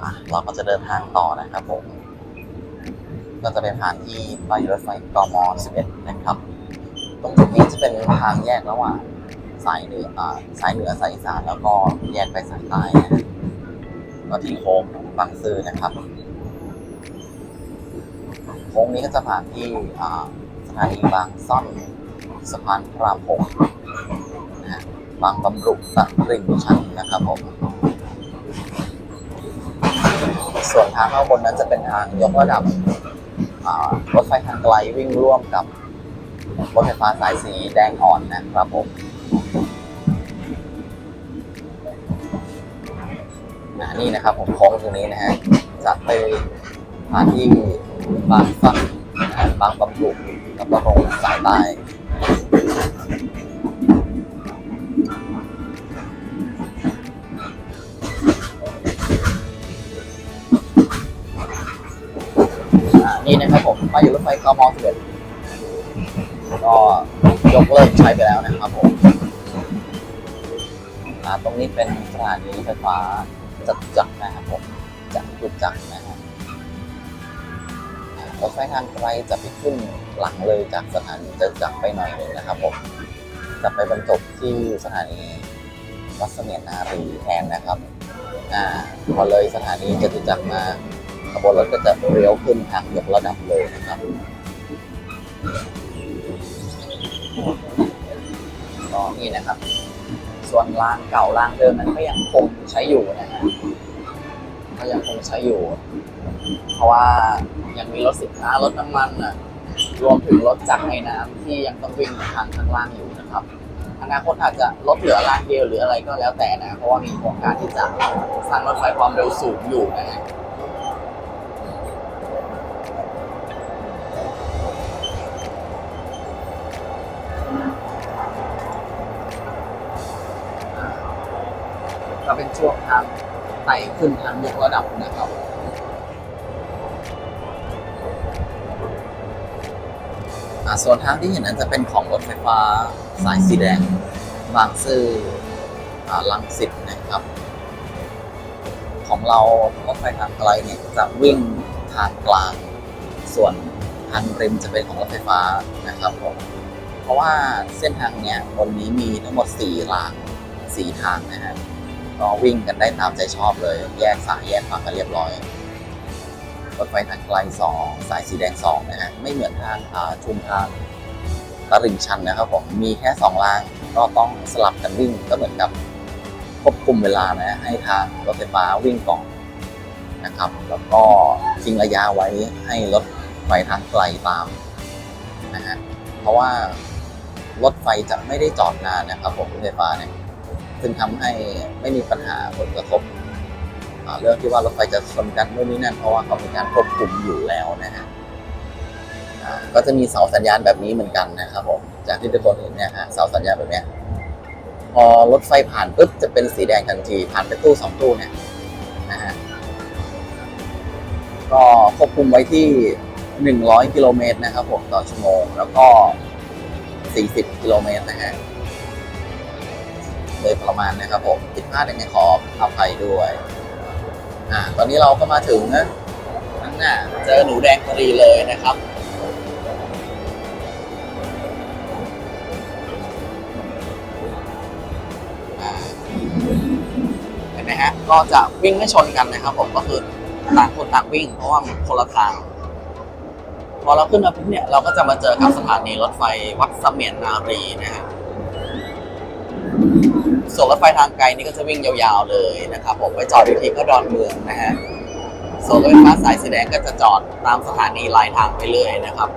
อะเราก็จะเดินทางต่อนะครับผม ก็จะเป็นทางที่ป้ายรถไฟกม11 นะครับ ตรงจุดนี้จะเป็นทางแยกระหว่างสายเหนือสายเหนือสายอีสานแล้วก็แยกไปสายใต้นะก็ที่โค้งบางซื่อนะครับ โค้งนี้ก็จะผ่านที่สถานีบางซ่อนสะพานพระรามหกนะบางบำรุงตะริ่งชันนะครับผม ส่วนทางข้างบนนั้นจะเป็นทางยกระดับรถไฟทางไกลวิ่งร่วมกับรถไฟฟ้าสายสีแดงอ่อนนะครับผมอ่านี่นะครับผมโค้งตรงนี้นะฮะจะไปผ่านที่บางฟันนะบางบำรุแล้วก็ตรงสายใต้ นะครับผมมาอยู่รถไฟกม11ก็ยกเลิกใช้ไปแล้วนะครับผมตรงนี้เป็นสถานีรถไฟฟ้าจตุจักรนะครับผมจตุจักรนะครับรถไฟทางไกลจะไปขึ้นหลังเลยจากสถานีจตุจักรไปหน่อยหนึงนะครับผมจะไปบรรจบที่สถานีวัดเสมียนนารีแทนนะครับอ่าพอเลยสถานีจตุจักรมา ขบวนรถก็จะเลี้ยวขึ้นทางยกระดับเลยนะครับก็นี่นะครับ ส่วนรางเก่ารางเดิมนั้นก็ยังคงใช้อยู่นะฮะก็ยังคงใช้อยู่ เพราะว่ายังมีรถสินค้ารถน้ำมันอะรวมถึงรถจากไอ้น้ำที่ยังต้องวิ่งทางข้างล่างอยู่นะครับอนาคตอาจจะลดเหลือรางเดียวหรืออะไรก็แล้วแต่นะ เพราะว่ามีโครงการที่จะสร้างรถไฟความเร็วสูงอยู่นะ ก็เป็นช่วงทางไต่ขึ้นทางยกระดับนะครับส่วนทางที่เห็นนั้นจะเป็นของรถไฟฟ้าสายสีแดง บางซื่ออลังสิตนะครับ ของเรารถไฟทางไกลเนี่ยจะวิ่งทางกลาง ส่วนทางริมจะเป็นของรถไฟฟ้านะครับผมเพราะว่าเส้นทางเนี้ยบนนี้มีทั้งหมดสี่รางสี่ทางนะฮะ ก็วิ่งกันได้ตามใจชอบเลย แยกสายแยกฝั่งกันเรียบร้อยรถไฟทางไกลสองสายสีแดงสองนะฮะไม่เหมือนทางชุมทางตลิ่งชันนะครับผมมีแค่สองรางก็ต้องสลับกันวิ่งก็เหมือนกับควบคุมเวลานะให้ทางรถไฟฟ้าวิ่งก่อนนะครับ แล้วก็ทิ้งระยะไว้ให้รถไฟทางไกลตามนะฮะเพราะว่ารถไฟจะไม่ได้จอดนานนะครับผมรถไฟฟ้าเนี่ย ซึ่งทำให้ไม่มีปัญหาผลกระทบเรื่องที่ว่ารถไฟจะชนกันนู่นนี่นั่นเพราะว่าเขามีการควบคุมอยู่แล้วนะฮะก็จะมีเสาสัญญาณแบบนี้เหมือนกันนะครับผมจากที่ทุกคนเห็นเนี่ยฮะเสาสัญญาณแบบเนี้ยพอรถไฟผ่านปุ๊บจะเป็นสีแดงทันที ผ่านไปตู้สองตู้เนี่ยนะฮะก็ควบคุมไว้ที่หนึ่งร้อยกิโลเมตรนะครับผมต่อชั่วโมง แล้วก็สี่สิบกิโลเมตรนะฮะ โดยประมาณนะครับผมผิดพลาดยังไงขออภัยด้วยอ่าตอนนี้เราก็มาถึงนะนั่นน่ะเจอหนูแดงพอดีเลยนะครับอ่าเห็นไหมฮะก็จะวิ่งไม่ชนกันนะครับ ผมก็คือต่างคนต่างวิ่งเพราะว่ามันคนละทางพอเราขึ้นมาปุ๊บเนี่ยเราก็จะมาเจอกับสถานีรถไฟวัดเสมียนนารีนะฮะ ส่วนรถไฟทางไกลนี่ก็จะวิ่งยาวๆเลยนะครับผมไปจอดอยู่ที่ก็ดอนเมืองนะฮะส่วนรถไฟฟ้าสายสีแดงก็จะจอดตามสถานีลายทางไปเลยนะครับ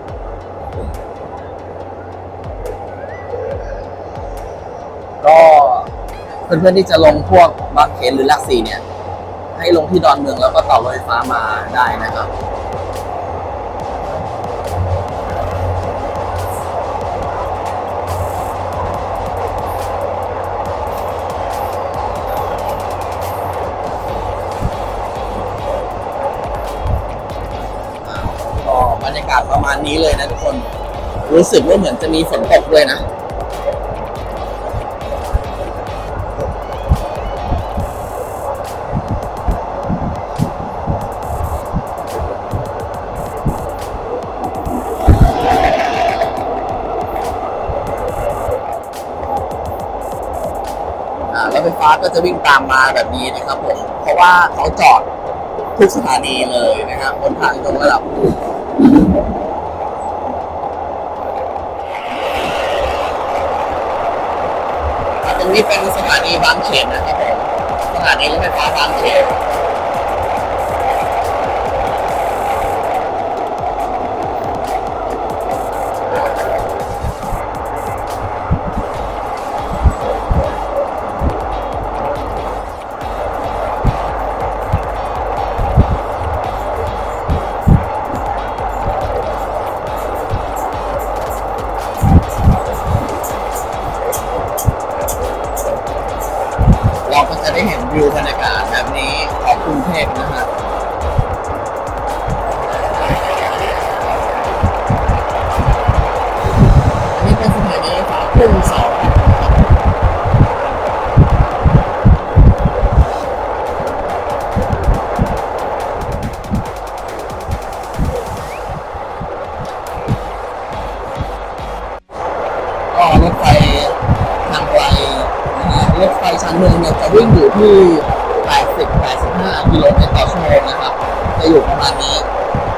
ก็เพื่อนๆที่จะลงพวกบางเขนหรือลักสี่เนี่ย ให้ลงที่ดอนเมืองแล้วก็ต่อรถไฟฟ้ามาได้นะครับาณนี้เลยนะทุกคน รู้สึกว่าเหมือนจะมีฝนตกด้วยนะ รถไฟฟ้าก็จะวิ่งตามมาแบบนี้นะครับผม เพราะว่าเขาจอดทุกสถานีเลยนะครับบนทางตรงระดับภู รงนี้เป็นสถานีบางเขนนะครับผมสถานีรถไฟฟ้าบางเขน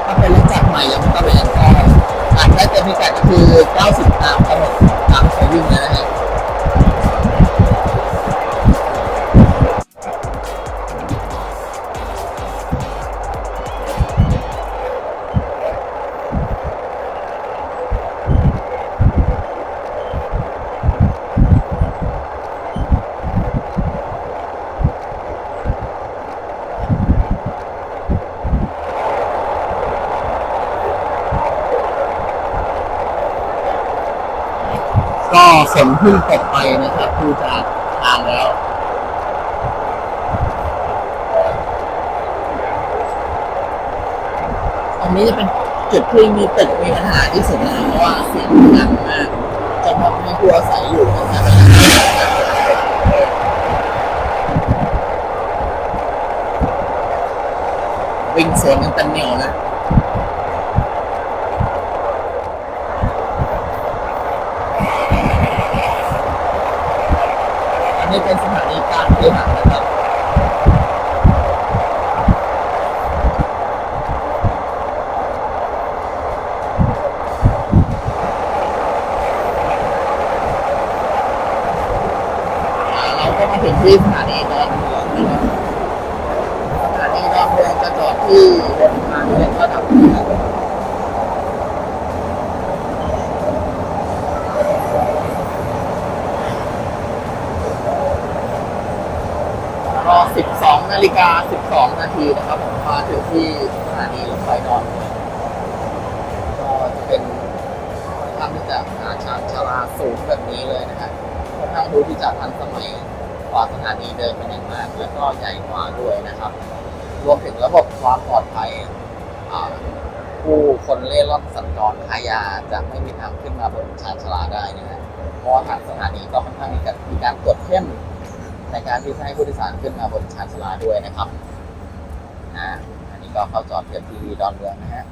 ถ้าเป็นรถจักรใหม่ยังก็เป็นก็อาจได้เต็มพิกัดก็คือ 90 ตามกำหนดตามเคยวิ่งเลยนะฮะ ก็ฝนเพิ่งตกไปนะครับดูจากทางแล้วตรงนี้จะเป็นจุดที่มีตึกมีปัญหาที่สุดนะเพราะว่าเสียงดังมากจนทำให้ผู้อาศัยอยู่นะครับวิ่งสวนกันเต็มเหนียวเลย นนี้เป็นสถานีกลารเคหะนะครับอ่าเราก็มาถึงที่สถานีดอนเมืองนะครับสถานีดอนเมืองจะจอดที่บนทางเรียนระดับนะครับ นาฬิกา 12 นาทีนะครับผมมาถึงที่สถานีรถไฟดอนเมืองก็จะเป็นค่อนข้างที่จะอาชาญชาลาสูงแบบนี้เลยนะฮะค่อนข้างดูที่จะทันสมัยกว่าสถานีเดิมเป็นอย่างมาก แล้วก็ใหญ่กว่าด้วยนะครับ รวมถึงระบบความปลอดภัยผู้คนเล่ร่อนสัญจรขายาจะไม่มีทางขึ้นมาบนชานชาลาได้นะฮะเพราะทางสถานีก็ค่อนข้างมีการตรวจเข้ม ในการที่จะให้ผู้โดยสารขึ้นมาบนชานชาลาด้วยนะครับอ่าอันนี้ก็เข้าจอดเทียบที่ดอนเมืองนะฮะ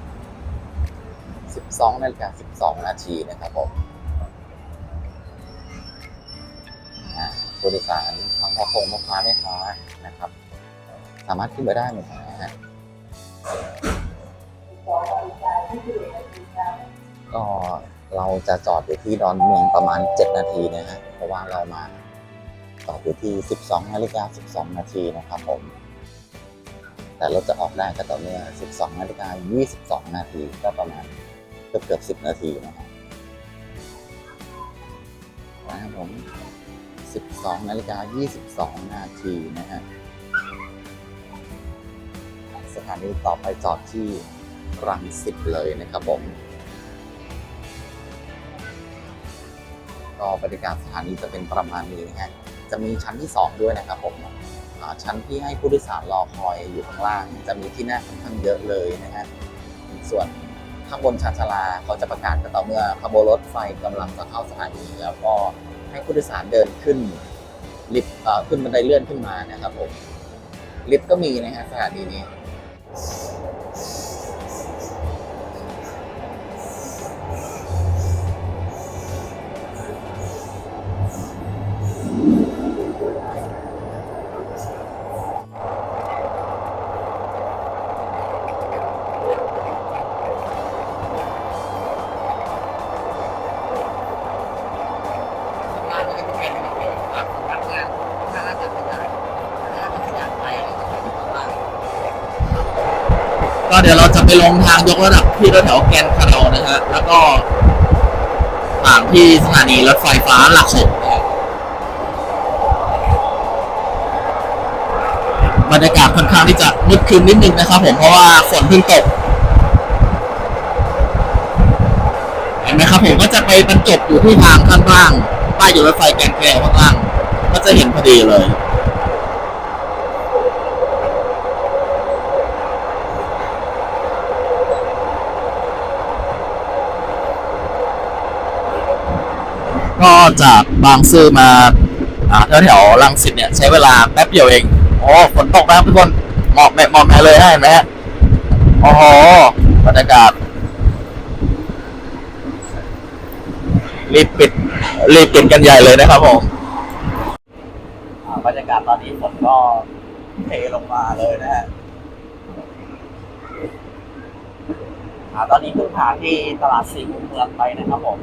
12นาฬิกา12 นาทีนะครับผมผู้โดยสารทั้งพ่อคงพ่อค้าแม่ค้านะครับ สามารถขึ้นไปได้หมดนะฮะก็เราจะจอดอยู่ที่ดอนเมืองประมาณ 7 นาทีนะฮะเพราะว่าเรามา จอดอยู่ที่ 12นาฬิกา12 นาทีนะครับผม แต่รถจะออกได้ก็ต่อเมื่อ 12นาฬิกา22 นาทีก็ประมาณเกือบเกือบ10 นาทีนะฮะนะครับผม 12นาฬิกา22 นาทีนะฮะสถานีต่อไปจอดที่รังสิตเลยนะครับผมก็บรรยากาศสถานีจะเป็นประมาณนี้นะฮะ จะมีชั้นที่ 2 ด้วยนะครับผมชั้นที่ให้ผู้โดยสารรอคอยอยู่ข้างล่าง จะมีที่นั่งค่อนข้างเยอะเลยนะฮะส่วนข้างบนชานชาลาเขาจะประกาศกันต่อเมื่อขบวนรถไฟกำลังจะเข้าสถานีแล้วก็ให้ผู้โดยสารเดินขึ้นลิฟต์ขึ้นบันไดเลื่อนขึ้นมานะครับผมลิฟต์ก็มีนะฮะสถานีนี้ เดี๋ยวเราจะไปลงทางยกระดับที่แถวแกนคารานะฮะแล้วก็ผ่านที่สถานีรถไฟฟ้าหลักหกบรรยากาศค่อนข้างที่จะมืดครึ้มนิดนึงนะครับผมเพราะว่าฝนเพิ่งตกเห็นไหมครับผมก็จะไปบรรจบอยู่ที่ทางข้างล่างป้ายอยู่รถไฟแกนแกลข้างล่างก็จะเห็นพอดีเลย ก็จากบางซื่อมาอ่าแถวแถวๆรังสิตเนี่ยใช้เวลาแป๊บเดียวเองโอ้ฝนตกนะครับทุกคนหมอกแบบหมอกมาเลยฮะเห็นไหมฮะโอ้โหบรรยากาศรีบปิดรีบปิดกันใหญ่เลยนะครับผมอ่าบรรยากาศตอนนี้ฝนก็เทลงมาเลยนะฮะอ่าตอนนี้เพิ่งผ่านที่ตลาดสี่มุมเมืองไปนะครับผม